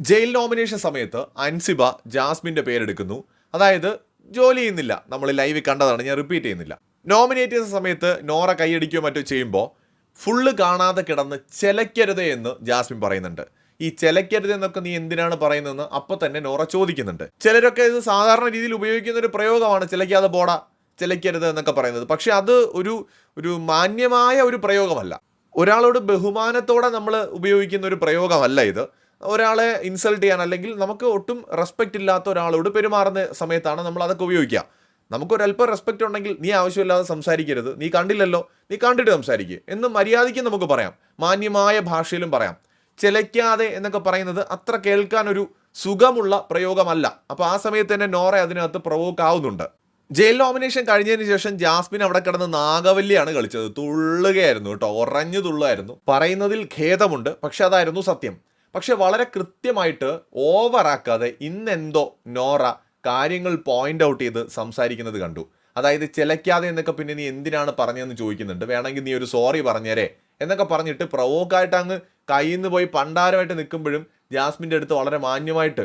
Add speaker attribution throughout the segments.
Speaker 1: Jail nomination സമയത്ത് അൻസിബ ജാസ്മിന്റെ പേരെടുക്കുന്നു. അതായത് ജോലി ചെയ്യുന്നില്ല. നമ്മൾ ലൈവിൽ കണ്ടതാണ് ഞാൻ റിപ്പീറ്റ് ചെയ്യുന്നില്ല. നോമിനേറ്റ് ചെയ്ത സമയത്ത് നോറ കൈയടിക്കുകയോ മറ്റോ ചെയ്യുമ്പോൾ ഫുള്ള് കാണാതെ കിടന്ന് ചെലക്കരുത് എന്ന് ജാസ്മിൻ പറയുന്നുണ്ട്. ഈ ചെലക്കരുത് എന്നൊക്കെ നീ എന്തിനാണ് പറയുന്നതെന്ന് അപ്പം തന്നെ നോറ ചോദിക്കുന്നുണ്ട്. ചിലരൊക്കെ ഇത് സാധാരണ രീതിയിൽ ഉപയോഗിക്കുന്ന ഒരു പ്രയോഗമാണ് ചിലക്കാതെ പോടാ ചിലക്കരുത് എന്നൊക്കെ പറയുന്നത്. പക്ഷെ അത് ഒരു ഒരു മാന്യമായ ഒരു പ്രയോഗമല്ല. ഒരാളോട് ബഹുമാനത്തോടെ നമ്മൾ ഉപയോഗിക്കുന്ന ഒരു പ്രയോഗമല്ല ഇത്. ഒരാളെ ഇൻസൾട്ട് ചെയ്യാൻ അല്ലെങ്കിൽ നമുക്ക് ഒട്ടും റെസ്പെക്റ്റ് ഇല്ലാത്ത ഒരാളോട് പെരുമാറുന്ന സമയത്താണ് നമ്മൾ അതൊക്കെ ഉപയോഗിക്കുക. നമുക്കൊരല്പം റെസ്പെക്റ്റ് ഉണ്ടെങ്കിൽ നീ ആവശ്യമില്ലാതെ സംസാരിക്കരുത്. നീ കണ്ടില്ലല്ലോ നീ കണ്ടിട്ട് സംസാരിക്കുക എന്ന് മര്യാദയ്ക്ക് നമുക്ക് പറയാം. മാന്യമായ ഭാഷയിലും പറയാം. ചിലയ്ക്കാതെ എന്നൊക്കെ പറയുന്നത് അത്ര കേൾക്കാൻ ഒരു സുഖമുള്ള പ്രയോഗമല്ല. അപ്പോൾ ആ സമയത്ത് തന്നെ നോറ അതിനകത്ത് പ്രൊവോക്ക് ആവുന്നുണ്ട്. ജയിൽ നോമിനേഷൻ കഴിഞ്ഞതിന് ശേഷം ജാസ്മിൻ അവിടെ കിടന്ന് നാഗവല്ലിയാണ് കളിച്ചത്. തുള്ളുകയായിരുന്നു കേട്ടോ. ഉറഞ്ഞു തുള്ളുമായിരുന്നു. പറയുന്നതിൽ ഖേദമുണ്ട്. പക്ഷെ അതായിരുന്നു സത്യം. പക്ഷെ വളരെ കൃത്യമായിട്ട് ഓവറാക്കാതെ ഇന്നെന്തോ നോറ കാര്യങ്ങൾ പോയിന്റ് ഔട്ട് ചെയ്ത് സംസാരിക്കുന്നത് കണ്ടു. അതായത് ചിലയ്ക്കാതെ എന്നൊക്കെ പിന്നെ നീ എന്തിനാണ് പറഞ്ഞതെന്ന് ചോദിക്കുന്നുണ്ട്. വേണമെങ്കിൽ നീ ഒരു സോറി പറഞ്ഞേരെ എന്നൊക്കെ പറഞ്ഞിട്ട് പ്രവോക്കായിട്ട് അങ്ങ് കയ്യിൽ നിന്ന് പോയി പണ്ടാരമായിട്ട് നിൽക്കുമ്പോഴും ജാസ്മിന്റെ അടുത്ത് വളരെ മാന്യമായിട്ട്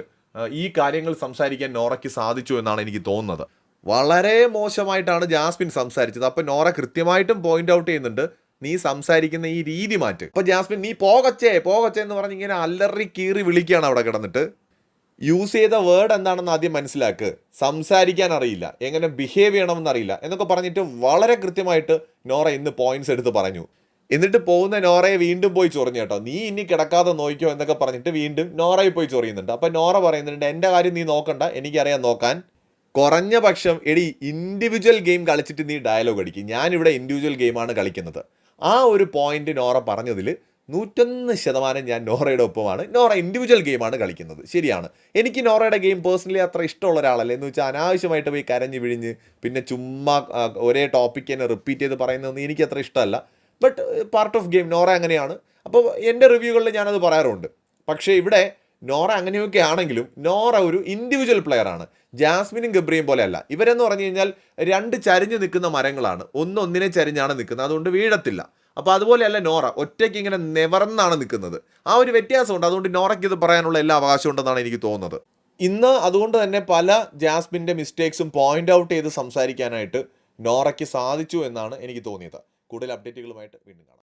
Speaker 1: ഈ കാര്യങ്ങൾ സംസാരിക്കാൻ നോറയ്ക്ക് സാധിച്ചു എന്നാണ് എനിക്ക് തോന്നുന്നത്. വളരെ മോശമായിട്ടാണ് ജാസ്മിൻ സംസാരിച്ചത്. അപ്പോൾ നോറ കൃത്യമായിട്ടും പോയിന്റ് ഔട്ട് ചെയ്യുന്നുണ്ട്. നീ സംസാരിക്കുന്ന ഈ രീതി മാറ്റ്. അപ്പൊ ജാസ്മിൻ നീ പോകച്ചേ പോകച്ചേ എന്ന് പറഞ്ഞ് ഇങ്ങനെ അല്ലറി കീറി വിളിക്കുകയാണ് അവിടെ കിടന്നിട്ട്. യൂസ് ചെയ്ത വേർഡ് എന്താണെന്ന് ആദ്യം മനസ്സിലാക്ക്. സംസാരിക്കാൻ അറിയില്ല. എങ്ങനെ ബിഹേവ് ചെയ്യണമെന്ന് അറിയില്ല. എന്നൊക്കെ പറഞ്ഞിട്ട് വളരെ കൃത്യമായിട്ട് നോറ ഇന്ന് പോയിന്റ്സ് എടുത്ത് പറഞ്ഞു. എന്നിട്ട് പോകുന്ന നോറയെ വീണ്ടും പോയി ചൊറിഞ്ഞു കേട്ടോ. നീ ഇനി കിടക്കാതെ നോക്കിയോ എന്നൊക്കെ പറഞ്ഞിട്ട് വീണ്ടും നോറയിൽ പോയി ചൊറിയുന്നുണ്ട്. അപ്പൊ നോറ പറയുന്നുണ്ട് എന്റെ കാര്യം നീ നോക്കണ്ട. എനിക്കറിയാം നോക്കാൻ. കുറഞ്ഞ പക്ഷം എടി ഇൻഡിവിജ്വൽ ഗെയിം കളിച്ചിട്ട് നീ ഡയലോഗ് അടിക്കും. ഞാനിവിടെ ഇൻഡിവിജ്വൽ ഗെയിമാണ് കളിക്കുന്നത്. ആ ഒരു പോയിന്റ് നോറ പറഞ്ഞതിൽ നൂറ്റൊന്ന് ശതമാനം ഞാൻ നോറയുടെ ഒപ്പമാണ്. നോറ ഇൻഡിവിജ്വൽ ഗെയിമാണ് കളിക്കുന്നത്. ശരിയാണ്. എനിക്ക് നോറയുടെ ഗെയിം പേഴ്സണലി അത്ര ഇഷ്ടമുള്ള ഒരാളല്ലേ. എന്ന് വെച്ചാൽ അനാവശ്യമായിട്ട് പോയി കരഞ്ഞ് വിഴിഞ്ഞ് പിന്നെ ചുമ്മാ ഒരേ ടോപ്പിക്ക് തന്നെ റിപ്പീറ്റ് ചെയ്ത് പറയുന്നതൊന്നും എനിക്ക് അത്ര ഇഷ്ടമല്ല. ബട്ട് പാർട്ട് ഓഫ് ഗെയിം നോറ അങ്ങനെയാണ്. അപ്പോൾ എന്റെ റിവ്യൂകളിൽ ഞാനത് പറയാറുണ്ട്. പക്ഷേ ഇവിടെ നോറ അങ്ങനെയൊക്കെ ആണെങ്കിലും നോറ ഒരു ഇൻഡിവിജ്വൽ പ്ലെയർ ആണ്. ജാസ്മിനും ഗബ്രിയും പോലെയല്ല ഇവരെന്ന് പറഞ്ഞു കഴിഞ്ഞാൽ രണ്ട് ചരിഞ്ഞ് നിൽക്കുന്ന മരങ്ങളാണ്. ഒന്നൊന്നിനെ ചരിഞ്ഞാണ് നിൽക്കുന്നത്. അതുകൊണ്ട് വീഴത്തില്ല. അപ്പോൾ അതുപോലെയല്ല നോറ. ഒറ്റയ്ക്ക് ഇങ്ങനെ നിവർന്നാണ് നിൽക്കുന്നത്. ആ ഒരു വ്യത്യാസമുണ്ട്. അതുകൊണ്ട് നോറയ്ക്ക് ഇത് പറയാനുള്ള എല്ലാ അവകാശം ഉണ്ടെന്നാണ് എനിക്ക് തോന്നുന്നത്. ഇന്ന് അതുകൊണ്ട് തന്നെ പല ജാസ്മിന്റെ മിസ്റ്റേക്സും പോയിന്റ് ഔട്ട് ചെയ്ത് സംസാരിക്കാനായിട്ട് നോറയ്ക്ക് സാധിച്ചു എന്നാണ് എനിക്ക് തോന്നിയത്. കൂടുതൽ അപ്ഡേറ്റുകളുമായിട്ട് വീണ്ടും കാണാം.